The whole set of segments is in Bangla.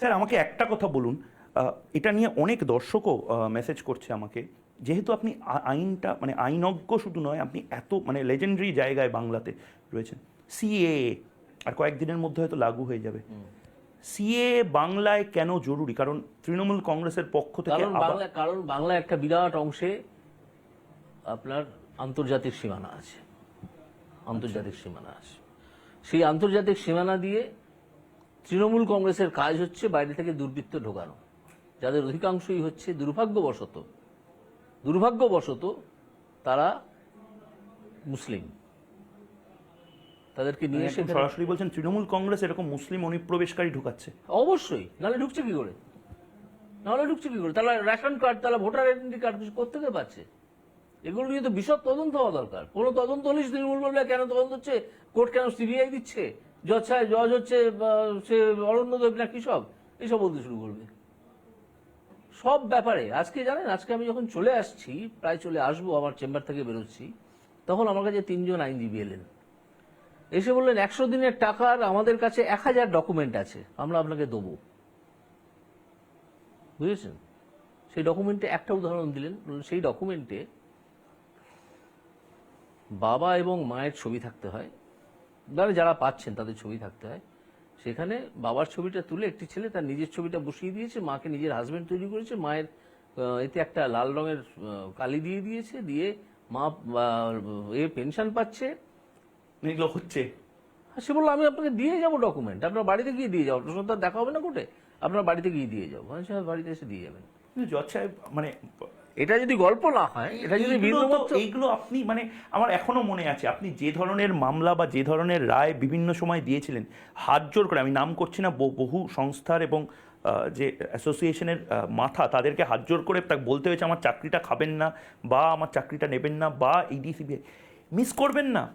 স্যার আমাকে একটা কথা বলুন। এটা নিয়ে অনেক দর্শকও মেসেজ করছে আমাকে। যেহেতু আপনি আইনটা মানে আইনজ্ঞ শুধু নয় আপনি এত মানে লেজেন্ডারি জায়গায় বাংলাতে রয়েছেন। সিএ আর কয়েকদিনের মধ্যে হয়তো লাগু হয়ে যাবে। সিএ বাংলায় কেন জরুরি? কারণ তৃণমূল কংগ্রেসের পক্ষ থেকে কারণ কারণ বাংলা একটা বিরাট অংশে আপনার আন্তর্জাতিক সীমানা আছে। আন্তর্জাতিক সীমানা আছে। সেই আন্তর্জাতিক সীমানা দিয়ে তৃণমূল কংগ্রেসের কাজ হচ্ছে বাইরে থেকে দুর্বৃত্ত ঢোকানো। যাদের অধিকাংশই হচ্ছে দুর্ভাগ্যবশত দুর্ভাগ্যবশত তারা মুসলিম। তাদেরকে নিয়ে এসে সরাসরি বলছেন তৃণমূল কংগ্রেস এরকম মুসলিম অনুপ্রবেশকারী ঢুকাচ্ছে। অবশ্যই নাহলে ঢুকছে কি করে? নাহলে ঢুকছে কি করে? তাহলে রেশন কার্ড তাহলে ভোটার আইডেন্টি কার্ড কিছু কোথেকে পাচ্ছে? এগুলো নিয়ে তো বিশদ তদন্ত হওয়া দরকার। কোনো তদন্ত হলে তৃণমূল বলবে কেন তদন্ত হচ্ছে? কোর্ট কেন সিবিআই দিচ্ছে? জজ সাহেব জজ হচ্ছে সে অরণ্য দেব না কি সব? এইসব বলতে শুরু করবে। সব ব্যাপারে, আজকে জানেন, আজকে আমি যখন চলে আসছি, প্রায় চলে আসব, আমার চেম্বার থেকে বেরোচ্ছি, তখন আমার কাছে তিনজন আইনজীবী এলেন। এসে বললেন, একশো দিনের টাকার আমাদের কাছে এক হাজার ডকুমেন্ট আছে, আমরা আপনাকে দেবো। বুঝেছেন? সেই ডকুমেন্টে একটা উদাহরণ দিলেন সেই ডকুমেন্টে বাবা এবং মায়ের ছবি থাকতে হয় মানে যারা পাচ্ছেন তাদের ছবি থাকতে হয়। সেখানে বাবার ছবিটা তুলে একটি ছেলে তার নিজের ছবিটা বসিয়ে দিয়েছে মাকে নিজের হাজবেন্ড তৈরি করেছে মায়ের এতে একটা লাল রঙের কালি দিয়ে দিয়েছে দিয়ে মা এ পেনশন পাচ্ছে। এগুলো হচ্ছে। সে বলল আমি আপনাকে দিয়ে যাব ডকুমেন্ট আপনার বাড়িতে গিয়ে দিয়ে যাব আপনার দেখা হবে না কোটে আপনার বাড়িতে গিয়ে দিয়ে যাব। বাড়িতে এসে দিয়ে যাবেন। কিন্তু জজ সাহেব মানে এটা যদি গল্প না হয় এটা যদি এইগুলো এইগুলো আপনি মানে আমার এখনও মনে আছে আপনি যে ধরনের মামলা বা যে ধরনের রায় বিভিন্ন সময় দিয়েছিলেন হাত জোর করে আমি নাম করছি না বহু সংস্থার এবং যে অ্যাসোসিয়েশনের মাথা তাদেরকে হাত জোর করে তাকে বলতে হয়েছে আমার চাকরিটা খাবেন না বা আমার চাকরিটা নেবেন না বা ইডি সিবিআই মিস করবেন না।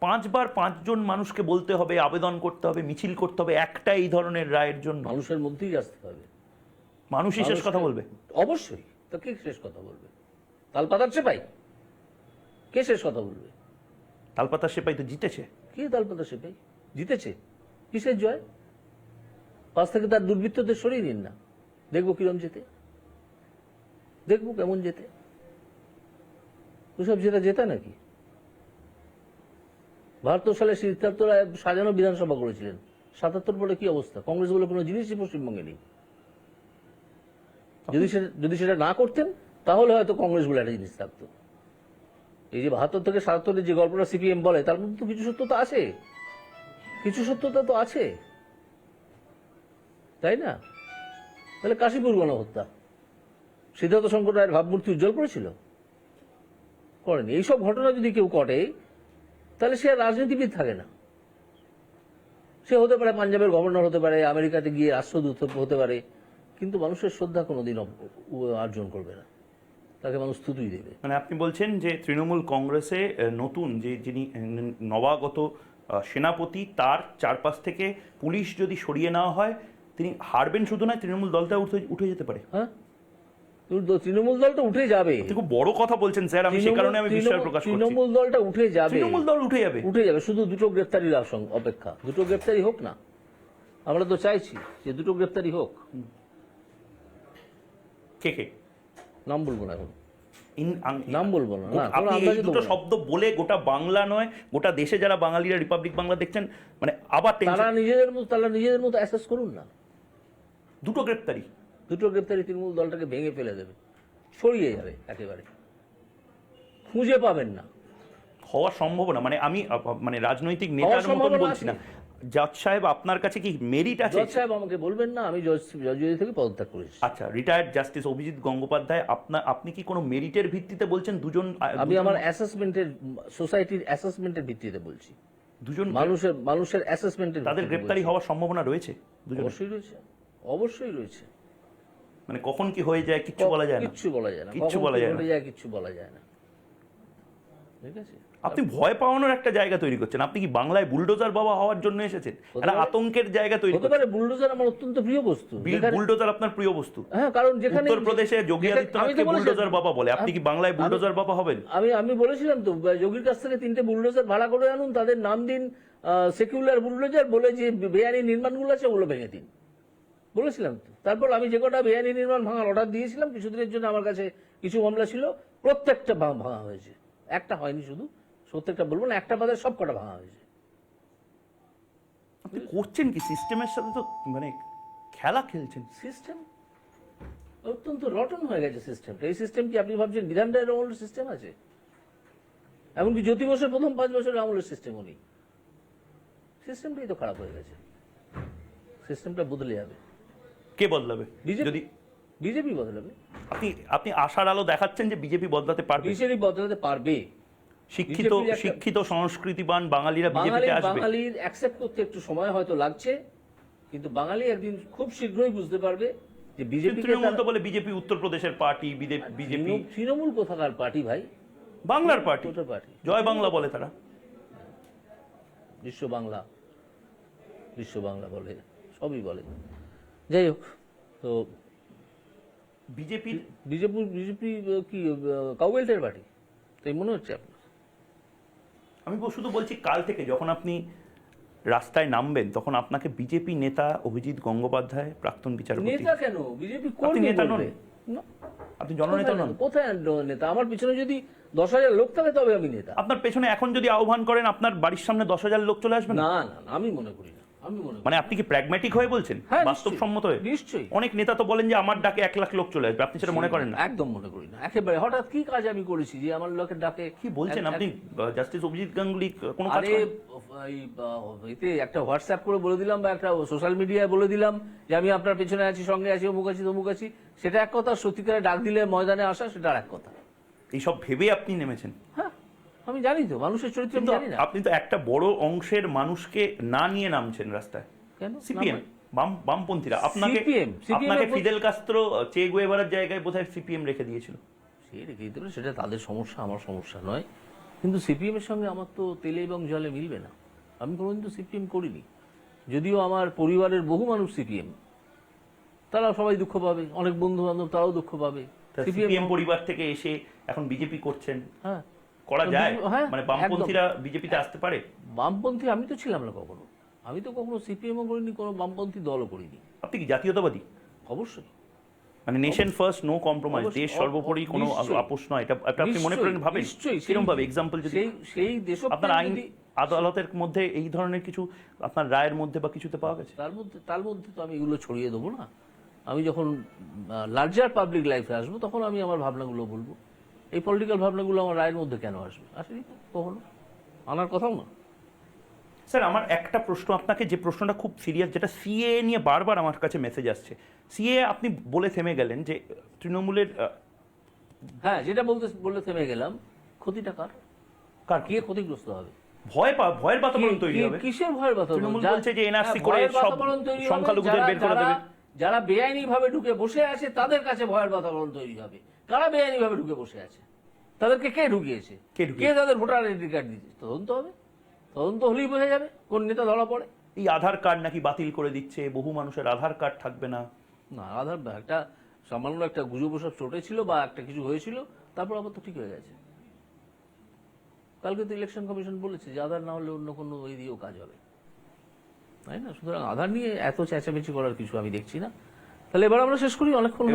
পাঁচবার পাঁচজন মানুষকে বলতে হবে আবেদন করতে হবে মিছিল করতে হবে একটা এই ধরনের রায়ের জন্য। মানুষের মধ্যেই আসতে হবে। মানুষই শেষ কথা বলবে। অবশ্যই। তো কে শেষ কথা বলবে? তাল পাতার চেপাই কে শেষ কথা বলবে? তালপাতা সেপাই তো জিতেছে। কে তাল পাতা চেপাই জিতেছে? কিসের জয়? পাশ থেকে তার দুর্বৃত্তদের সরিয়ে নিন না। দেখব কিরম যেতে দেখব কেমন যেতে ওসব যেটা জেতা নাকি? বাহাত্তর সালে সিদ্ধার্থ রায় সাজানো বিধানসভা করেছিলেন। সাতাত্তর পরে কি অবস্থা? কংগ্রেস বলে কোনো জিনিসই পশ্চিমবঙ্গে নেই। যদি সেটা যদি সেটা না করতেন, তাহলে হয়তো কংগ্রেস বলে একটা জিনিস থাকতো। এই যে বাহাত্তর থেকে সাতাত্তরের যে গল্পটা সিপিএম বলে, তার মধ্যে তো কিছু সত্যতা আছে। কিছু সত্যতা তো আছে। তাই না? তাহলে কাশীপুর গণহত্যা। সিদ্ধার্থ শঙ্কর রায়ের ভাবমূর্তি উজ্জ্বল করেছিল? করেনি। এইসব ঘটনা যদি কেউ ঘটে তাহলে সে আর রাজনীতিবিদ থাকে না। সে হতে পারে পাঞ্জাবের গভর্নর হতে পারে, আমেরিকাতে গিয়ে রাষ্ট্রদূত হতে পারে। কিন্তু মানুষের শ্রদ্ধা কোনোদিন অর্জন করবে না। তাকে মানুষ স্তুতিই দেবে। মানে আপনি বলছেন যে তৃণমূল কংগ্রেসে নতুন যে যিনি নবাগত সেনাপতি তার চারপাশ থেকে পুলিশ যদি সরিয়ে নেওয়া হয় তিনি হারবেন শুধু নয় তৃণমূল দলটা উঠে উঠে যেতে পারে। হ্যাঁ? তৃণ- তৃণমূল দলটা উঠে যাবে। খুব বড় কথা বলছেন স্যার আমি সে কারণে আমি বিশ্বাস প্রকাশ করছি। তৃণমূল দলটা উঠে যাবে। তৃণমূল দল উঠে যাবে। উঠে যাবে শুধু দুটো গ্রেপ্তারির আশঙ্কা অপেক্ষা। দুটো গ্রেফতারি হোক না। আমরা তো চাইছি যে দুটো গ্রেফতারি হোক। কে কে? নাম বলব না এখন। নাম বলব না, না, আপনি এই দুটো শব্দ বলে গোটা বাংলা নয় গোটা দেশে যারা বাঙালিরা রিপাবলিক বাংলা দেখছেন মানে আবার তারা নিজেদের মতো তারা নিজেদের মতো অ্যাসেস করুন না। দুটো গ্রেপ্তারি। দুটো গ্রেপ্তারি তৃণমূল দলটাকে ভেঙে ফেলে দেবে। ছড়িয়ে যাবে একেবারে। খুঁজে পাবেন না। হওয়ার সম্ভাবনা মানে আমি মানে রাজনৈতিক নেতার মতন বলছি না। জজ সাহেব আপনার কাছে কি মেরিট আছে? জজ সাহেব আমাকে বলবেন না আমি জজ জজ থেকে পদত্যাগ করেছি। আচ্ছা রিটায়ার্ড জাস্টিস অভিজিৎ গঙ্গোপাধ্যায় আপনার আপনি কি কোনো মেরিটের ভিত্তিতে বলছেন? দুজন আমি আমার অ্যাসেসমেন্টের সোসাইটির অ্যাসেসমেন্টের ভিত্তিতে বলছি। দুজন মানুষের মানুষের অ্যাসেসমেন্টের তাদের গ্রেপ্তারি হওয়ার সম্ভাবনা রয়েছে? দুজন অবশ্যই রয়েছে অবশ্যই রয়েছে। মানে কখন কি হয়ে যায় কিচ্ছু বলা যায় না। কিচ্ছু বলা যায় না কিচ্ছু বলা যায় না। কিচ্ছু বলা যায় না। ঠিক আছে? আপনি ভয় পাওয়ানোর একটা জায়গা তৈরি করছেন। আপনি কি বাংলায় বুলডোজার বাবা হওয়ার জন্য এসেছেন? একটা আতঙ্কের জায়গা তৈরি হতে পারে বুলডোজার আমার অত্যন্ত প্রিয় বস্তু। বুলডোজার আপনার প্রিয় বস্তু। হ্যাঁ কারণ যেখানে উত্তরপ্রদেশে যোগী যেখানে- আমি তো আদিত্যনাথকে বুলডোজার বাবা বলে। আপনি কি বাংলায় বুলডোজার বাবা হবেন? আমি আমি বলেছিলাম তো যোগীর কাছ থেকে তিনটে বুলডোজার ভাড়া করে আনুন তাদের নাম দিন সেকুলার বুলডোজার বলে যে বেআইনি নির্মাণগুলো আছে ওগুলো ভেঙে দিন। বলেছিলাম তো। তারপর আমি যে কটা বেআইনি নির্মাণ ভাঙার অর্ডার দিয়েছিলাম কিছুদিনের জন্য আমার কাছে কিছু মামলা ছিল প্রত্যেকটা ভাঙা হয়েছে। একটা হয়নি শুধু। প্রত্যেকটা বলব না একটা বাদে সব কটা ভাঙা হয়েছে। আপনি করছেন কি? সিস্টেমের সাথে তো মানে খেলা খেলছেন। সিস্টেম? অত্যন্ত রটন হয়ে গেছে সিস্টেমটা এই সিস্টেম কি আপনি ভাবছেন বিধান রায়ের আমলের সিস্টেম আছে? এমনকি জ্যোতি বসের প্রথম পাঁচ বছরের আমলের সিস্টেমও নেই। সিস্টেমটাই তো খারাপ হয়ে গেছে। সিস্টেমটা বদলে যাবে। কে বদলাবে? যদি বিজেপি বদলাবে। আপনি আপনি আশার আলো দেখাচ্ছেন যে বিজেপি বদলাতে পারবে। বিজেপি বদলাতে পারবে। শিক্ষিত শিক্ষিত সংস্কৃতিবান বাঙালিরা বিজেপিতে আসবে। বাঙালির অ্যাকসেপ্ট করতে একটু সময় হয়তো লাগছে কিন্তু বাঙালি একদিন খুব শীঘ্রই বুঝতে পারবে যে বিজেপি তৃণমূল তো বলে বিজেপি উত্তরপ্রদেশের পার্টি বিজেপি তৃণমূল কোথাকার পার্টি ভাই? বাংলার পার্টি। পার্টি? জয় বাংলা বলে তারা। বিশ্ব বাংলা। বিশ্ব বাংলা বলে সবই বলে। যাই হোক তো বিজেপির বিজেপি বিজেপি কি কাউবেল্টের পার্টি? তাই মনে হচ্ছে আপনার? আমি শুধু বলছি কাল থেকে যখন আপনি রাস্তায় নামবেন তখন আপনাকে বিজেপি নেতা অভিজিৎ গঙ্গোপাধ্যায় প্রাক্তন বিচারপতি। নেতা কেন? বিজেপি কোন নেতা নন? আপনি জননেতা নন। কোথায় নেতা? আমার পিছনে যদি দশ হাজার লোক থাকে তবে আমি নেতা। আপনার পেছনে এখন যদি আহ্বান করেন আপনার বাড়ির সামনে দশ হাজার লোক চলে আসবে না? না আমি মনে করি মনে আপনি কি প্র্যাগম্যাটিক হয়ে বলছেন? হ্যাঁ, বাস্তবসম্মত হয়ে? নিশ্চয়ই। অনেক নেতা তো বলেন যে আমার ডাকে এক লাখ লোক চলে আসবে আপনি সেটা মনে করেন না? একদম মনে করি না। একেবারে হঠাৎ কি কাজ আমি করেছি যে আমার লোকের ডাকে কি বলছেন আপনি? জাস্টিস অভিজিৎ গাঙ্গুলি কোনো কাজ আরে এতে একটা হোয়াটসঅ্যাপ করে বলে দিলাম বা একটা সোশ্যাল মিডিয়ায় বলে দিলাম যে আমি আপনার পেছনে আছি সঙ্গে আছি অমুক আছি তমুক আছি। সেটা এক কথা সত্যিকারে ডাক দিলে ময়দানে আসা সেটা আর এক কথা। এইসব ভেবে আপনি নেমেছেন। হ্যাঁ আমি জানি তো মানুষের চরিত্র আমি জানি না। আপনি তো একটা বড় অংশের মানুষকে না নিয়ে নামছেন রাস্তায়। কেন? সিপিএম বাম বামপন্থীরা। আপনাকে আপনাকে ফিদেল কাস্ত্রো চে গুয়েভারার জায়গায় বোধহয় সিপিএম রেখে দিয়েছিল। সে রেখে দিতে সেটা তাদের সমস্যা আমার সমস্যা নয়। কিন্তু সিপিএম এর সঙ্গে আমার তো তেলে এবং জলে মিলবে না। আমি কোনোদিন তো সিপিএম করিনি। যদিও আমার পরিবারের বহু মানুষ সিপিএম। তারা সবাই দুঃখ পাবে অনেক বন্ধু বান্ধব তারাও দুঃখ পাবে। সিপিএম পরিবার থেকে এসে এখন বিজেপি করছেন। হ্যাঁ। করা যায়। হ্যাঁ, মানে বামপন্থীরা বিজেপিতে আসতে পারে। বামপন্থী আমি তো ছিলাম না কখনো। আমি তো কখনো সিপিএমও করিনি কোনো বামপন্থী দলও করিনি। আপনি কি জাতীয়তাবাদী? অবশ্যই। মানে নেশন ফার্স্ট নো কম্প্রোমাইজ। দেশ সর্বোপরি কোনো আপোষ নয়। এটা আপনি মনে করেন ভাবেন? নিশ্চয়ই। কীরকম ভাবে এক্সাম্পল যদি সেই সেই দেশপ্রেম আপনার আইন আদালতের মধ্যে এই ধরনের কিছু আপনার রায়ের মধ্যে বা কিছুতে পাওয়া গেছে? তার মধ্যে তার মধ্যে তো আমি এগুলো ছড়িয়ে দেবো না। আমি যখন লার্জার পাবলিক লাইফে আসব তখন আমি আমার ভাবনাগুলো বলব। এই পলিটিক্যাল ভাবনাগুলো আমার রায়ের মধ্যে কেন আসবে? আসেনি তো কখনো? আনার কথাও না। স্যার আমার একটা প্রশ্ন আপনাকে যে প্রশ্নটা খুব সিরিয়াস যেটা সিএ নিয়ে বারবার আমার কাছে মেসেজ আসছে। সিএ আপনি বলে থেমে গেলেন যে তৃণমূলের হ্যাঁ যেটা বলতে বলে থেমে গেলাম ক্ষতিটা কার? কার কে ক্ষতিগ্রস্ত হবে? ভয় পা ভয়ের বাতাবরণ তৈরি হবে। কিসের ভয়ের বাতাবরণ? তৃণমূল বলছে যে NRC হ্যাঁ, করে সব সংখ্যালঘুদের বের করে দেবে। যারা বেআইনি ভাবে ঢুকে বসে আছে তাদের কাছে ভয়ের বাতাবরণ তৈরি হবে। কারা বেআইনি ভাবে ঢুকে বসে আছে? তাদেরকে কে ঢুকিয়েছে? কে তাদের ভোটার আইডেন্টি কার্ড দিয়েছে? তদন্ত হবে। তদন্ত হলেই বোঝা যাবে কোন নেতা ধরা পড়ে। এই আধার কার্ড নাকি বাতিল করে দিচ্ছে? বহু মানুষের আধার কার্ড থাকবে না। না আধার একটা সামান্য একটা গুজব সব চটেছিল বা একটা কিছু হয়েছিল তারপর আবার তো ঠিক হয়ে গেছে। কালকে তো ইলেকশন কমিশন বলেছে যে আধার না হলে অন্য কোনো ওই দিয়েও কাজ হবে। তাই না? সুতরাং আধার নিয়ে এত চেঁচামেচি করার কিছু আমি দেখছি না। তাহলে এবার আমরা শেষ করি অনেকক্ষণ